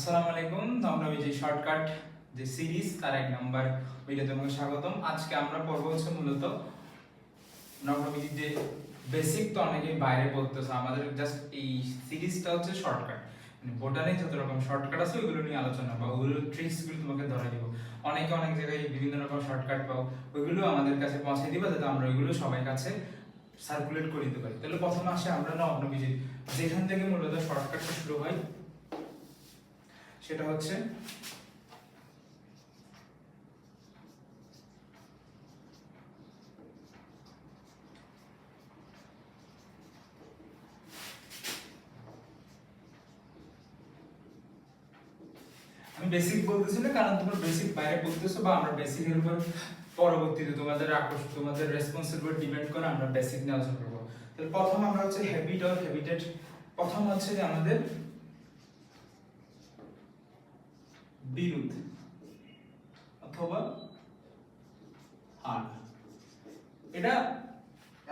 আসসালামু আলাইকুম আমরা ওই যে শর্টকাট যে সিরিজ তার এক নাম্বার ওইটা তোমাকে স্বাগতম। আজকে আমরা পড়ব হচ্ছে মূলত নবনবীজির যে বেসিক তো অনেকে বাইরে পড়তেছে, আমাদের জাস্ট এই সিরিজটা হচ্ছে শর্টকাট মানে বোটানে যত রকম শর্টকাট আছে, ওইগুলো নিয়ে আলোচনা বা ওইগুলো ট্রিক্সগুলো তোমাকে ধরা দিব অনেকে অনেক জায়গায় বিভিন্ন রকম শর্টকাট পাও, ওইগুলো আমাদের কাছে পৌঁছে দিবা, যাতে আমরা ওইগুলো সবাই কাছে সার্কুলেট করে দিতে পারি। তাহলে প্রথমে আসে আমরা নবনবীজির যেখান থেকে মূলত শর্টকাটটা শুরু হয় সেটা হচ্ছে আমি বেসিক বলতেছি না, কারণ তোমরা বেসিক বাইরে বলতেছো বা আমরা বেসিক এর উপর পরবর্তীতে তোমাদের আকর্ষণ তোমাদের রেসপন্সের উপর ডিপেন্ড করে আমরা বেসিক নিয়ে আলোচনা করব। তাহলে প্রথম আমরা হচ্ছে হ্যাবিট অর হ্যাবিটেট প্রথম হচ্ছে যে আমাদের বিরুদ্ধ অথবা হার। এটা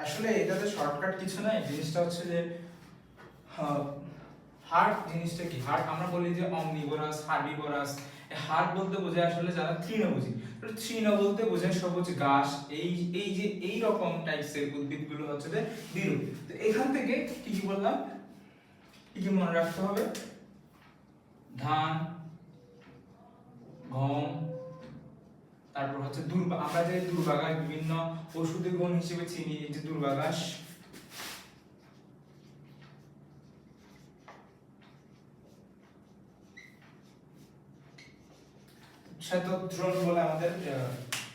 আসলে এটাতে শর্টকাট কিছু নাই জিনিসটা হচ্ছে যে হার্ট জিনিসটা কি? হার্ট আমরা বলি যে অমনিভোরাস হার্বিভোরাস হার্ট বলতে বোঝায় আসলে যারা তৃণভোজী। তৃণ বলতে বোঝায় সবুজ ঘাস, এই এই যে, এই রকম টাইপসের উদ্ভিদগুলো হচ্ছে যে বিরূপ তো এখান থেকে কি কি বললাম? কি কি মনে রাখতে হবে? ধান গম, তারপর হচ্ছে দুর্বা, আমরা যে দুর্বাঘাস বিভিন্ন ওষুধের গুণ হিসেবে চিনি, এই যে দুর্বাঘাস শ্বেতদ্রোণ বলে আমাদের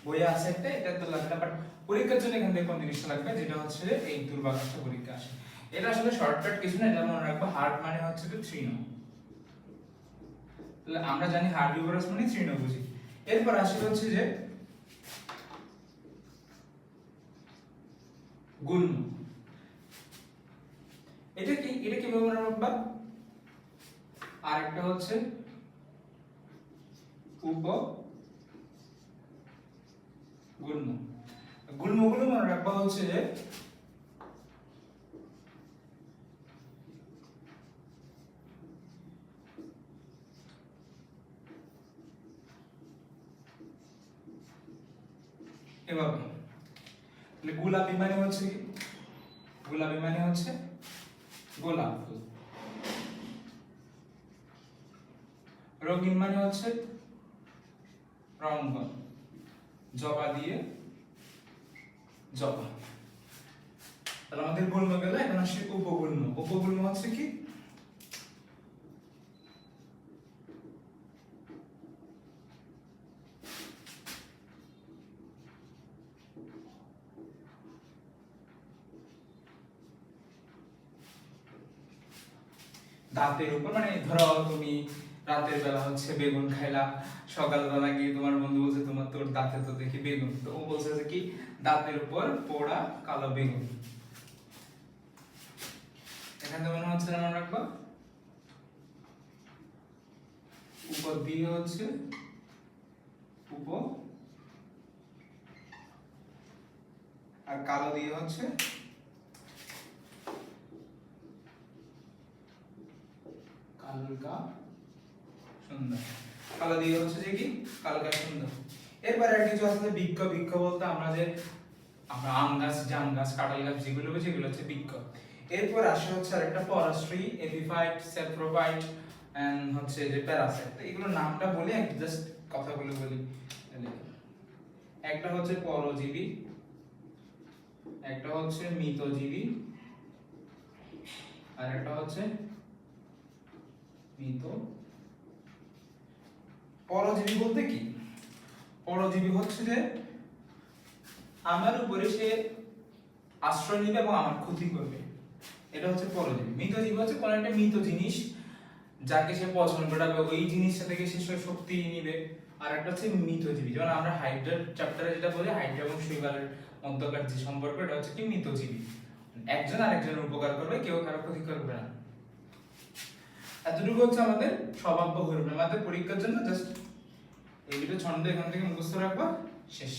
বইয়ে আছে একটা, এটা তো লাগবে বাট পরীক্ষার জন্য এখান থেকে কোন জিনিসটা লাগবে? যেটা হচ্ছে এই দুর্বাঘাসটা পরীক্ষা আসে। এটা আসলে শর্টকাট কিছু না, এটা মনে রাখব হার্ট মানে হচ্ছে যে তৃণ। তাহলে আমরা জানি হার্বিভোরাস মানে তৃণভোজী। এরপর আসে হচ্ছে যে গুল্ম। এটা কি এটা কি মনে রাখবা আর একটা হচ্ছে উপ গুল্ম। গুল্মগুলো মনে রাখবা হচ্ছে যে এভাবে তাহলে গোলাপি মানে হচ্ছে কি? গোলাপি মানে হচ্ছে গোলাপ ফুল। রঙিন মানে হচ্ছে রঙ্গন। জবা দিয়ে জবা। তাহলে আমাদের গুল্ম গেল এখন আসছে উপগুল্ম। উপগুল্ম হচ্ছে কি? দাঁতের উপর মানে ধরো তুমি রাতের বেলা হচ্ছে বেগুন খাইলা, সকালবেলা গিয়ে তোমার বন্ধু বলছে, তোমার তোর দাঁতে তো দেখি বেগুন। তো ও বলছে যে কি? দাঁতের উপর পোড়া কালো বেগুন। এখানে মনে হচ্ছে না রাখবা? উপর দিয়ে হচ্ছে উপ আর কালো দিয়ে হচ্ছে কালকা সুন্দর কালো দিয়ে হচ্ছে যে কি? কালকা সুন্দর এরপরে আর কিছু আছে বৃক্ষ। বৃক্ষ বলতে আমরা যে আমরা আম গাছ, জাম গাছ, কাঁঠাল গাছ যেগুলো এগুলো হচ্ছে বৃক্ষ। এরপর আসে হচ্ছে আরেকটা ফরেস্ট্রি এপিফাইট সেপ্রোফাইট এন্ড হচ্ছে যে প্যারাসাইট তো এগুলোর নামটা বলি একটু জাস্ট কথাগুলো বলি। একটা হচ্ছে পরজীবী, একটা হচ্ছে মৃতজীবী, আর একটা হচ্ছে মৃত পরজীবী বলতে কি? পরজীবী হচ্ছে যে আমার উপরে সে আশ্রয় নেবে এবং আমার ক্ষতি করবে। এটা হচ্ছে পরজীবী। মৃতজীবী হচ্ছে কোনো একটা মৃত জিনিস যাকে সে পছন্দ ঘটাবে ওই জিনিসটা থেকে সে শক্তি নিবে। আর একটা হচ্ছে মৃতজীবী যেমন আমরা হাইড্রার চ্যাপ্টারে যেটা বলি, হাইড্রা এবং শৈবালের মধ্যকার যে সম্পর্ক, এটা হচ্ছে কি মৃতজীবী একজন আরেকজনের উপকার করবে, কেউ কারও ক্ষতি করবে না। এতটুকু হচ্ছে আমাদের স্বভাব্য বহুরূপ আমাদের পরীক্ষার জন্য জাস্ট এই দুটো ছন্দ এখান থেকে মুখস্থ রাখবা, শেষ।